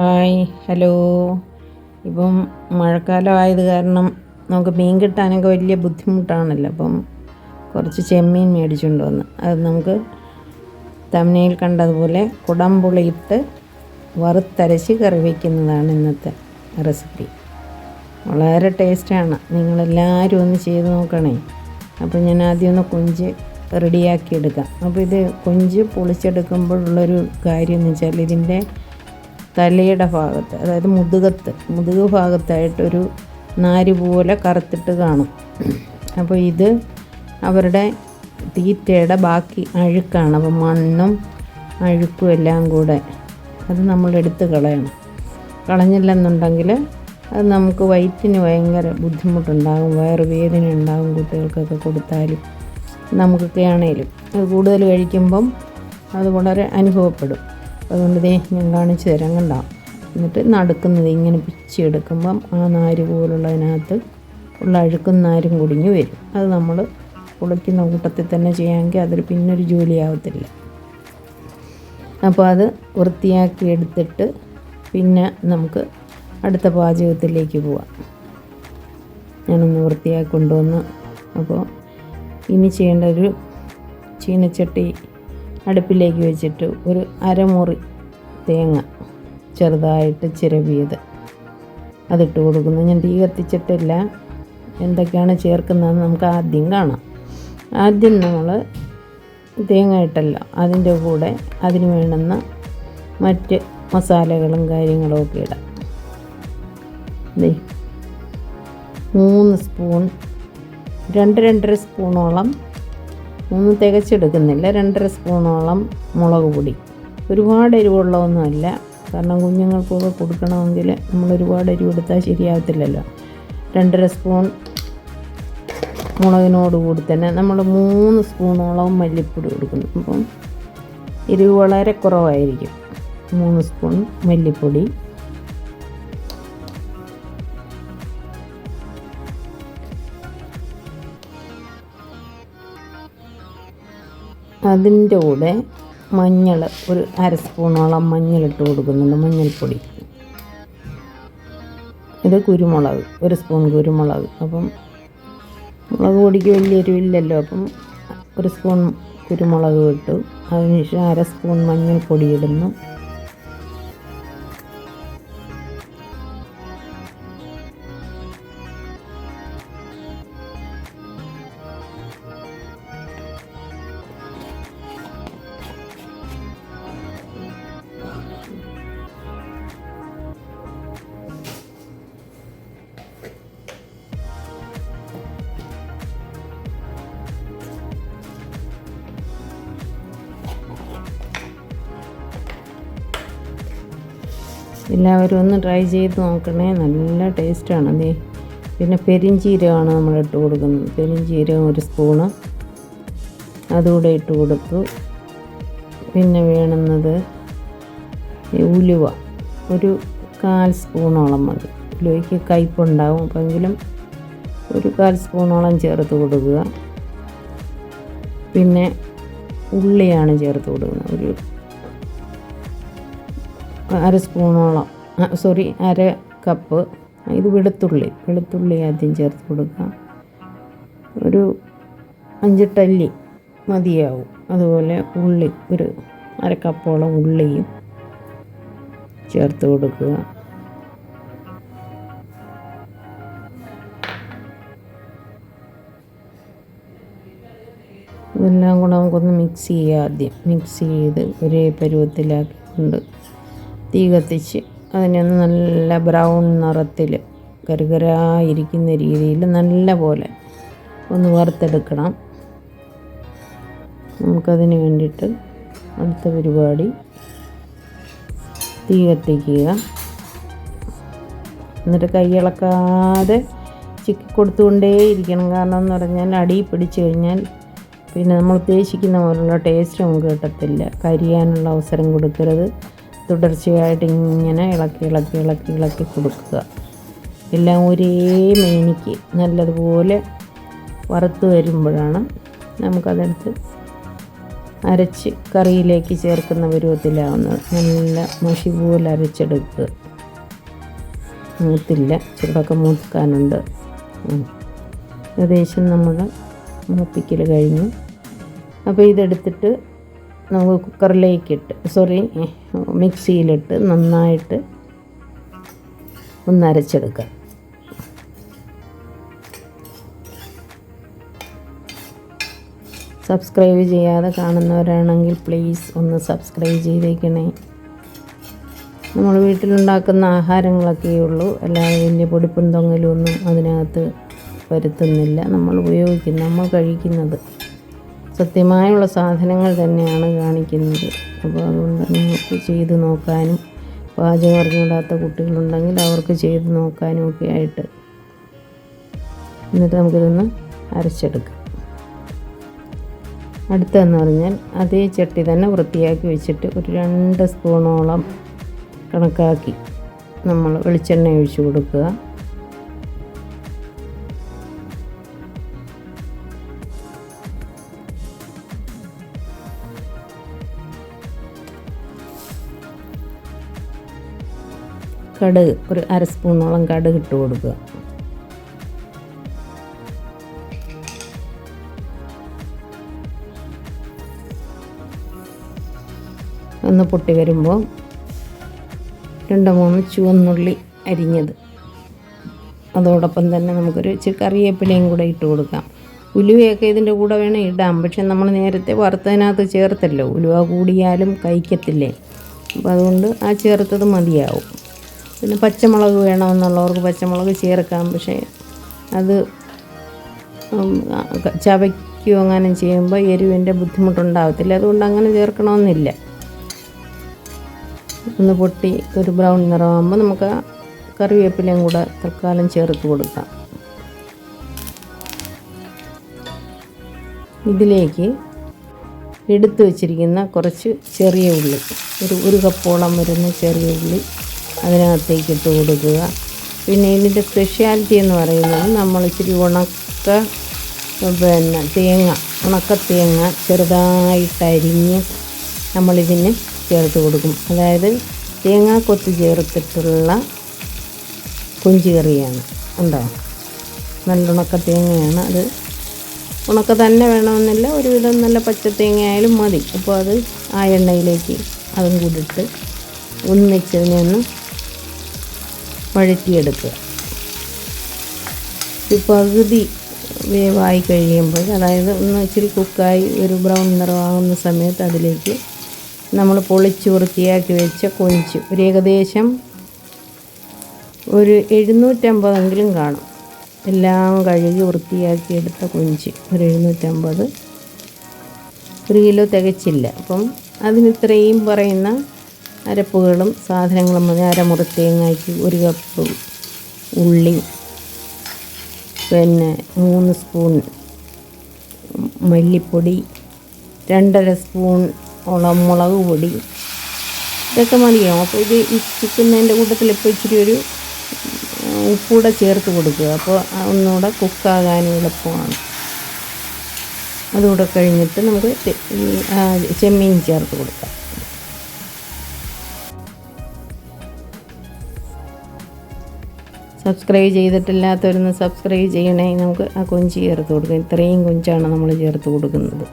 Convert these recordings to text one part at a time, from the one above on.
Hi hello. ഇപ്പം മഴക്കാലമായത് കാരണം നമുക്ക് മീൻ കിട്ടാനൊക്കെ വലിയ ബുദ്ധിമുട്ടാണല്ലോ. അപ്പം കുറച്ച് ചെമ്മീൻ മേടിച്ചുകൊണ്ട് വന്ന്. അത് നമുക്ക് തമിഴയിൽ കണ്ടതുപോലെ കുടംപുളിയിട്ട് വറുത്തരച്ച് കറി വയ്ക്കുന്നതാണ് ഇന്നത്തെ റെസിപ്പി വളരെ ടേസ്റ്റാണ്. നിങ്ങളെല്ലാവരും ഒന്ന് ചെയ്ത് നോക്കണേ. അപ്പോൾ ഞാൻ ആദ്യം ഒന്ന് കുഞ്ച് റെഡിയാക്കി എടുക്കാം. അപ്പോൾ ഇത് കുഞ്ച് പൊളിച്ചെടുക്കുമ്പോഴുള്ളൊരു കാര്യം എന്ന് വെച്ചാൽ ഇതിന്റെ തലയുടെ ഭാഗത്ത് അതായത് മുതുകത്ത് മുതുക് ഭാഗത്തായിട്ടൊരു നാര് പോലെ കറുത്തിട്ട് കാണും. അപ്പോൾ ഇത് അവരുടെ തീറ്റയുടെ ബാക്കി അഴുക്കാണ്. അപ്പോൾ മണ്ണും അഴുക്കും എല്ലാം കൂടെ അത് നമ്മൾ എടുത്ത് കളയണം. കളഞ്ഞില്ലെന്നുണ്ടെങ്കിൽ അത് നമുക്ക് വയറ്റിന് ഭയങ്കര ബുദ്ധിമുട്ടുണ്ടാകും. വേദന ഉണ്ടാകും കുട്ടികൾക്കൊക്കെ കൊടുത്താലും നമുക്കൊക്കെ ആണേലും. അത് കൂടുതൽ കഴിക്കുമ്പം അത് വളരെ അനുഭവപ്പെടും. അതുകൊണ്ട് ദേ ഞാൻ കാണിച്ചു തരാം കണ്ട എന്നിട്ട് നടുക്കുന്നത് ഇങ്ങനെ പിച്ചെടുക്കുമ്പം ആ നാര് പോലുള്ളതിനകത്ത് ഉള്ള അഴുക്കും നാരും കുടുങ്ങി വരും. അത് നമ്മൾ കുളിക്കുന്ന കൂട്ടത്തിൽ തന്നെ ചെയ്യാമെങ്കിൽ അതിൽ പിന്നൊരു ജോലിയാവത്തില്ല. അപ്പോൾ അത് വൃത്തിയാക്കി എടുത്തിട്ട് പിന്നെ നമുക്ക് അടുത്ത പാചകത്തിലേക്ക് പോവാം. ഞാനൊന്ന് വൃത്തിയാക്കി കൊണ്ടുവന്ന് അപ്പോൾ ഇനി ചെയ്യേണ്ട ഒരു ചീനച്ചട്ടി അടുപ്പിലേക്ക് വെച്ചിട്ട് ഒരു അരമുറി തേങ്ങ ചെറുതായിട്ട് ചിരവിയത്. അതിട്ട് കൊടുക്കുന്നു. ഞാൻ തീ കത്തിച്ചിട്ടില്ല. എന്തൊക്കെയാണ് ചേർക്കുന്നതെന്ന് നമുക്ക് ആദ്യം കാണാം. ആദ്യം നമ്മൾ തേങ്ങ ഇട്ടല്ലോ. അതിന്റെ കൂടെ അതിന് വേണ്ടുന്ന മറ്റ് മസാലകളും കാര്യങ്ങളും ഒക്കെ ഇടാം. മൂന്ന് സ്പൂൺ രണ്ട് രണ്ടര സ്പൂണോളം മൂന്ന് തികച്ചെടുക്കുന്നില്ല രണ്ടര സ്പൂണോളം മുളക് പൊടി. ഒരുപാട് എരിവുള്ളതൊന്നുമല്ല. കാരണം കുഞ്ഞുങ്ങൾക്കൊക്കെ കൊടുക്കണമെങ്കിൽ നമ്മൾ ഒരുപാട് എരിവ് എടുത്താൽ ശരിയാകത്തില്ലല്ലോ. രണ്ടര സ്പൂൺ മുളകിനോട് കൂടി തന്നെ നമ്മൾ മൂന്ന് സ്പൂണോളം മല്ലിപ്പൊടി കൊടുക്കുന്നു. അപ്പം എരിവ് വളരെ കുറവായിരിക്കും. മൂന്ന് സ്പൂൺ മല്ലിപ്പൊടി അതിന്റെ കൂടെ മഞ്ഞൾ ഒരു അര സ്പൂണോളം മഞ്ഞൾ മഞ്ഞളിട്ട് കൊടുക്കുന്നുണ്ട് മഞ്ഞൾപ്പൊടി. ഇത് കുരുമുളക് ഒരു സ്പൂൺ കുരുമുളക്. അപ്പം മുളക് പൊടിക്ക് വലിയ എരിവില്ലല്ലോ അപ്പം ഒരു സ്പൂൺ കുരുമുളക് ഇട്ടു. അതിനുശേഷം അര സ്പൂൺ മഞ്ഞൾപ്പൊടി ഇടുന്നു. എല്ലാവരും ഒന്ന് ട്രൈ ചെയ്ത് നോക്കണേ. നല്ല ടേസ്റ്റാണ് അതേ പിന്നെ പെരിഞ്ചീരകമാണ് നമ്മൾ ഇട്ട് കൊടുക്കുന്നത്. പെരിഞ്ചീരകം ഒരു സ്പൂണ് അതുകൂടെ ഇട്ട് കൊടുത്തു. പിന്നെ വേണുന്നത് ഉലുവ. ഒരു കാൽ സ്പൂണോളം മതി. ഉലുവയ്ക്ക് കയ്പുണ്ടാവും. അപ്പോഴെങ്കിലും ഒരു കാൽ സ്പൂണോളം ചേർത്ത് കൊടുക്കുക. പിന്നെ ഉള്ളിയാണ് ചേർത്ത് കൊടുക്കുന്നത്. ഒരു അര സ്പൂണോളം സോറി അര കപ്പ് ഇത് വെളുത്തുള്ളി വെളുത്തുള്ളി ആദ്യം ചേർത്ത് കൊടുക്കുക. ഒരു അഞ്ചെട്ടല്ലി മതിയാവും. അതുപോലെ ഉള്ളി ഒരു അര കപ്പോളം ഉള്ളിയും ചേർത്ത് കൊടുക്കുക. ഇതെല്ലാം കൂടെ നമുക്കൊന്ന് മിക്സ് ചെയ്യുക ആദ്യം. മിക്സ് ചെയ്ത് ഒരേ പരുവത്തിലാക്കിക്കൊണ്ട് തീ കത്തിച്ച് അതിനെ ഒന്ന് നല്ല ബ്രൗൺ നിറത്തിൽ കരുകരായിരിക്കുന്ന രീതിയിൽ നല്ല പോലെ ഒന്ന് വറുത്തെടുക്കണം. നമുക്കതിന് വേണ്ടിയിട്ട് അടുത്ത പരിപാടി തീ കത്തിക്കുക. എന്നിട്ട് കൈയിളക്കാതെ ചിക്കി കൊടുത്തുകൊണ്ടേയിരിക്കണം. കാരണം എന്ന് പറഞ്ഞാൽ അടി പിടിച്ചു കഴിഞ്ഞാൽ പിന്നെ നമ്മൾ ഉദ്ദേശിക്കുന്ന പോലുള്ള ടേസ്റ്റ് നമുക്ക് കിട്ടത്തില്ല. കരിയാനുള്ള അവസരം കൊടുക്കരുത്. തുടർച്ചയായിട്ട് ഇങ്ങനെ ഇളക്കി ഇളക്കി ഇളക്കി ഇളക്കി കൊടുക്കുക. എല്ലാം ഒരേ മേനിക്ക് നല്ലതുപോലെ വറുത്ത് വരുമ്പോഴാണ് നമുക്കതെടുത്ത് അരച്ച് കറിയിലേക്ക് ചേർക്കുന്ന പരുവത്തിലാവുന്നത് നല്ല മഷി പോലെ അരച്ചെടുക്കുക മൂത്തില്ല ചെറുതൊക്കെ മൂക്കാനുണ്ട്. ഏകദേശം നമ്മൾ മൂപ്പിക്കൽ കഴിഞ്ഞു. അപ്പോൾ ഇതെടുത്തിട്ട് നമുക്ക് കുക്കറിലേക്കിട്ട് സോറി മിക്സിയിലിട്ട് നന്നായിട്ട് ഒന്ന് അരച്ചെടുക്കുക സബ്സ്ക്രൈബ് ചെയ്യാതെ കാണുന്നവരാണെങ്കിൽ പ്ലീസ് ഒന്ന് സബ്സ്ക്രൈബ് ചെയ്തേക്കണേ. നമ്മൾ വീട്ടിലുണ്ടാക്കുന്ന ആഹാരങ്ങളൊക്കെയേ ഉള്ളൂ. അല്ലാതെ വലിയ പൊടിപ്പും തൊങ്ങലും ഒന്നും അതിനകത്ത് വരുത്തുന്നില്ല. നമ്മൾ ഉപയോഗിക്കുന്ന നമ്മൾ കഴിക്കുന്നത് സത്യമായുള്ള സാധനങ്ങൾ തന്നെയാണ് കാണിക്കുന്നത്. അപ്പോൾ അതുകൊണ്ട് നിങ്ങൾക്ക് ചെയ്ത് നോക്കാനും പാചകം അറിഞ്ഞുകൂടാത്ത കുട്ടികളുണ്ടെങ്കിൽ അവർക്ക് ചെയ്ത് നോക്കാനും ഒക്കെ ആയിട്ട് എന്നിട്ട് നമുക്കിതൊന്ന് അരച്ചെടുക്കാം. അടുത്തതെന്ന് പറഞ്ഞാൽ അതേ ചട്ടി തന്നെ വൃത്തിയാക്കി വെച്ചിട്ട് ഒരു രണ്ട് സ്പൂണോളം കണക്കാക്കി നമ്മൾ വെളിച്ചെണ്ണ ഒഴിച്ച് കൊടുക്കുക. കടുക് ഒരു അര സ്പൂണോളം കടുക് ഇട്ട് കൊടുക്കുക. ഒന്ന് പൊട്ടി വരുമ്പോൾ രണ്ട് മൂന്ന് ചുവന്നുള്ളി അരിഞ്ഞത്. അതോടൊപ്പം തന്നെ നമുക്കൊരു കറിവേപ്പിലയും കൂടെ ഇട്ട് കൊടുക്കാം. ഉലുവയൊക്കെ ഇതിന്റെ കൂടെ വേണേൽ ഇടാം. പക്ഷെ നമ്മൾ നേരത്തെ വറുത്തതിനകത്ത് ചേർത്തല്ലോ. ഉലുവ കൂടിയാലും കഴിക്കത്തില്ലേ? അപ്പോൾ അതുകൊണ്ട് ആ ചേർത്തത് മതിയാവും. പിന്നെ പച്ചമുളക് വേണമെന്നുള്ളവർക്ക് പച്ചമുളക് ചേർക്കാം. പക്ഷേ അത് ചവയ്ക്കുകയോ അങ്ങനെ ചെയ്യുമ്പോൾ എരിവിന്റെ ബുദ്ധിമുട്ടുണ്ടാകത്തില്ല അതുകൊണ്ട് അങ്ങനെ ചേർക്കണമെന്നില്ല. ഒന്ന് പൊട്ടി ഒരു ബ്രൗൺ നിറമാകുമ്പോൾ നമുക്ക് കറിവേപ്പിലയും കൂടെ തൽക്കാലം ചേർത്ത് കൊടുക്കാം. ഇതിലേക്ക് എടുത്തു വച്ചിരിക്കുന്ന കുറച്ച് ചെറിയ ഉള്ളി ഒരു ഒരു കപ്പോളം വരുന്ന ചെറിയ ഉള്ളി അതിനകത്തേക്ക് ഇട്ട് കൊടുക്കുക. പിന്നെ ഇതിന്റെ സ്പെഷ്യാലിറ്റി എന്ന് പറയുന്നത് നമ്മൾ ഇച്ചിരി ഉണക്ക പിന്നെ തേങ്ങ ഉണക്ക തേങ്ങ ചെറുതായിട്ട് അരിഞ്ഞ് നമ്മളിതിന് ചേർത്ത് കൊടുക്കും. അതായത് തേങ്ങ കൊത്തി ചേർത്തിട്ടുള്ള കൊഞ്ച് കറിയാണ് ഉണ്ടോ നല്ല ഉണക്ക തേങ്ങയാണ് അത്. ഉണക്ക തന്നെ വേണമെന്നില്ല ഒരുവിധം നല്ല പച്ച തേങ്ങ ആയാലും മതി. അപ്പോൾ അത് ആ എണ്ണയിലേക്ക് അതും കൂടി ഇട്ട് ഒന്നിച്ചതിനെ ഒന്ന് വഴറ്റിയെടുക്കുക ഒരു പകുതി വേവായി കഴിയുമ്പോൾ അതായത് ഒന്ന് ഇച്ചിരി കുക്കായി ഒരു ബ്രൗൺ നിറമാകുന്ന സമയത്ത് അതിലേക്ക് നമ്മൾ പൊളിച്ച് വൃത്തിയാക്കി വെച്ച കൊഞ്ച്. ഒരു ഏകദേശം ഒരു എഴുന്നൂറ്റമ്പതെങ്കിലും കാണും. എല്ലാം കഴുകി വൃത്തിയാക്കി എടുത്ത കൊഞ്ച്. ഒരു എഴുന്നൂറ്റമ്പത്. ഒരു കിലോ തികച്ചില്ല. അപ്പം അതിന് ഇത്രയും പറയുന്ന അരപ്പുകളും സാധനങ്ങളും അരമുറി തേങ്ങയ്ക്ക് ഒരു കപ്പ് ഉള്ളി പിന്നെ മൂന്ന് സ്പൂൺ മല്ലിപ്പൊടി രണ്ടര സ്പൂൺ ഓളം മുളക് പൊടി. ഇതൊക്കെ മതിയാവും അപ്പോൾ ഇത് ഈ ചിക്കുന്നതിന്റെ കൂട്ടത്തിൽ ഇപ്പോൾ ഇച്ചിരി ഒരു ഉപ്പൂടെ ചേർത്ത് കൊടുക്കുക. അപ്പോൾ ഒന്നുകൂടെ കുക്കാകാനും എളുപ്പമാണ്. അതുകൂടെ കഴിഞ്ഞിട്ട് നമുക്ക് ചെമ്മീൻ ചേർത്ത് കൊടുക്കാം. സബ്സ്ക്രൈബ് ചെയ്തിട്ടില്ലാത്തവരൊന്ന് സബ്സ്ക്രൈബ് ചെയ്യണേ. നമുക്ക് ആ കൊഞ്ച് ചേർത്ത് കൊടുക്കാം. ഇത്രയും കൊഞ്ചാണ് നമ്മൾ ചേർത്ത് കൊടുക്കുന്നത്.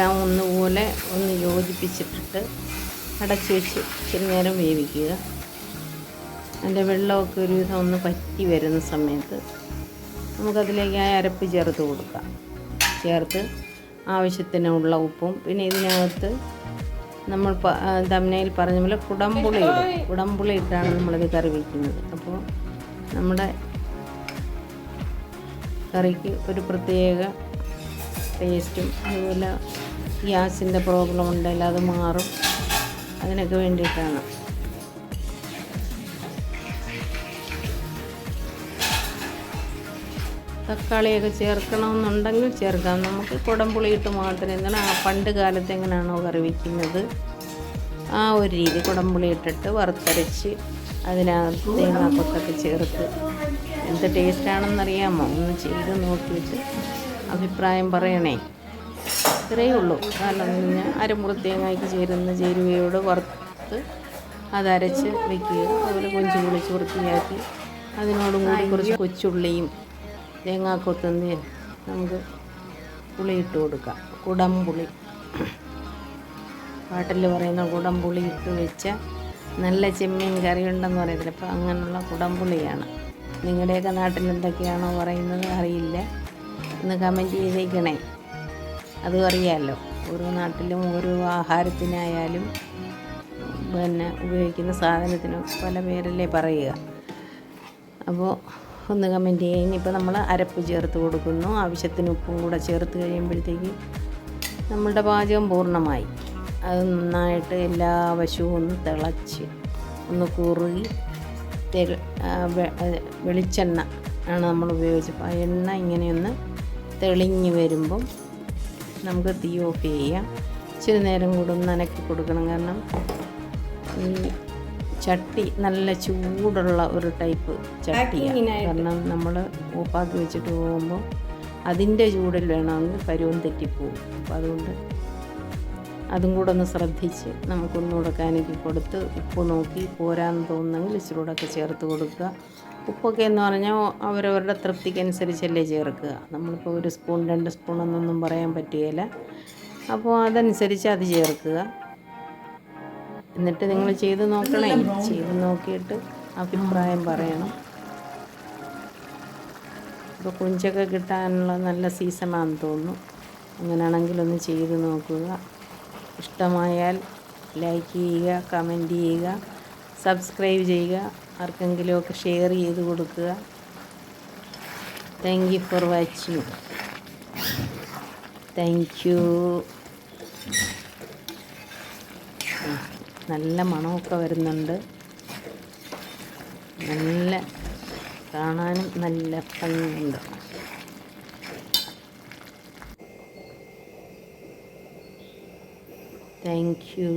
എല്ലാം ഒന്നുപോലെ ഒന്ന് യോജിപ്പിച്ചിട്ടിട്ട് അടച്ച് വെച്ച് ഇച്ചിരി നേരം വേവിക്കുക. അതിന്റെ വെള്ളമൊക്കെ ഒരു വിധം ഒന്ന് പറ്റി വരുന്ന സമയത്ത് നമുക്കതിലേക്ക് ആ അരപ്പ് ചേർത്ത് കൊടുക്കാം. ചേർത്ത് ആവശ്യത്തിനുള്ള ഉപ്പും. പിന്നെ ഇതിനകത്ത് നമ്മൾ തമ്മനയിൽ പറഞ്ഞ പോലെ കുടംപുളി ഇടും. കുടംപുളി ഇട്ടാണ് നമ്മളിത് കറി വയ്ക്കുന്നത് അപ്പോൾ നമ്മുടെ കറിക്ക് ഒരു പ്രത്യേക ടേസ്റ്റും അതുപോലെ ഗ്യാസിന്റെ പ്രോബ്ലം ഉണ്ടെങ്കിൽ അത് മാറും. അതിനൊക്കെ വേണ്ടിയിട്ടാണ്. തക്കാളിയൊക്കെ ചേർക്കണമെന്നുണ്ടെങ്കിൽ ചേർക്കാം. നമുക്ക് കുടംപുളിയിട്ട് മാത്രം എന്താണ് ആ പണ്ട് കാലത്ത് എങ്ങനെയാണോ കറി വയ്ക്കുന്നത് ആ ഒരു രീതി കുടംപുളി ഇട്ടിട്ട് വറുത്തരച്ച് അതിനകത്ത് തേങ്ങാക്കൊത്തൊക്കെ ചേർത്ത്. എന്ത് ടേസ്റ്റാണെന്നറിയാമോ ഒന്ന് ചെയ്ത് നോക്കിയിട്ട് അഭിപ്രായം പറയണേ. ഇത്രയേ ഉള്ളൂ. കാരണം എന്ന് അരമുറി തേങ്ങയ്ക്ക് ചേരുന്ന ചേരുവയോട് വറുത്ത് അതരച്ച് വെക്കുക. അതുപോലെ കൊഞ്ച് കുളിച്ച് വൃത്തിയാക്കി അതിനോടും കൂടി കുറച്ച് കൊച്ചുള്ളിയും തേങ്ങാക്കൊത്തന്ന് നമുക്ക് പുളി ഇട്ട് കൊടുക്കാം. കുടംപുളി. പാട്ടിൽ പറയുന്ന കുടംപുളി ഇട്ട് വെച്ച നല്ല ചെമ്മീൻ കറി ഉണ്ടെന്ന് പറയത്തില്ല അപ്പോൾ അങ്ങനെയുള്ള കുടംപുളിയാണ്. നിങ്ങളുടെയൊക്കെ നാട്ടിൽ എന്തൊക്കെയാണോ പറയുന്നത് അറിയില്ല. ഒന്ന് കമന്റ് ചെയ്തേക്കണേ. അതും അറിയാമല്ലോ ഓരോ നാട്ടിലും ഓരോ ആഹാരത്തിനായാലും പിന്നെ ഉപയോഗിക്കുന്ന സാധനത്തിനും പല പേരല്ലേ പറയുക. അപ്പോൾ ഒന്ന് കമന്റ് ചെയ്യുക ഇനിയിപ്പോൾ നമ്മൾ അരപ്പ് ചേർത്ത് കൊടുക്കുന്നു. ആവശ്യത്തിന് ഉപ്പും കൂടെ ചേർത്ത് കഴിയുമ്പോഴത്തേക്ക് നമ്മളുടെ പാചകം പൂർണമായി. അത് നന്നായിട്ട് എല്ലാ വശവും ഒന്ന് തിളച്ച് ഒന്ന് കുറുകി വെളിച്ചെണ്ണ ആണ് നമ്മൾ ഉപയോഗിച്ചപ്പോൾ ആ എണ്ണ ഇങ്ങനെയൊന്ന് തെളിഞ്ഞ് വരുമ്പം നമുക്ക് തീ ഓഫ് ചെയ്യാം. ഇച്ചിരി നേരം കൂടെ ഒന്ന് നനക്കി കൊടുക്കണം. കാരണം ഈ ചട്ടി നല്ല ചൂടുള്ള ഒരു ടൈപ്പ് ചട്ടിയാണ് കാരണം നമ്മൾ ഓപ്പാക്കി വെച്ചിട്ട് പോകുമ്പോൾ അതിന്റെ ചൂടിൽ വേണമെങ്കിൽ പരുവം തെറ്റിപ്പോവും. അപ്പോൾ അതുകൊണ്ട് അതും കൂടെ ഒന്ന് ശ്രദ്ധിച്ച് നമുക്കൊന്നുകൂടെ കാനക്കി കൊടുത്ത് ഉപ്പ് നോക്കി പോരാന്ന് തോന്നുന്നെങ്കിൽ ഇച്ചിരി കൂടെ ഒക്കെ ചേർത്ത് കൊടുക്കുക. ഉപ്പൊക്കെ എന്ന് പറഞ്ഞാൽ അവരവരുടെ തൃപ്തിക്കനുസരിച്ചല്ലേ ചേർക്കുക. നമ്മളിപ്പോൾ ഒരു സ്പൂൺ രണ്ട് സ്പൂൺ എന്നൊന്നും പറയാൻ പറ്റുകയില്ല. അപ്പോൾ അതനുസരിച്ച് അത് ചേർക്കുക. എന്നിട്ട് നിങ്ങൾ ചെയ്ത് നോക്കണേ. ചെയ്ത് നോക്കിയിട്ട് അഭിപ്രായം പറയണം. ഇപ്പോൾ കുഞ്ചൊക്കെ കിട്ടാനുള്ള നല്ല സീസണാണെന്ന് തോന്നുന്നു. അങ്ങനെയാണെങ്കിൽ ഒന്ന് ചെയ്ത് നോക്കുക. ഇഷ്ടമായാൽ ലൈക്ക് ചെയ്യുക കമന്റ് ചെയ്യുക സബ്സ്ക്രൈബ് ചെയ്യുക. ആർക്കെങ്കിലുമൊക്കെ ഷെയർ ചെയ്ത് കൊടുക്കുക. Thank you for watching thank you നല്ല മണമൊക്കെ വരുന്നുണ്ട്. നല്ല കാണാനും നല്ല ഭംഗിയുണ്ട്. Thank you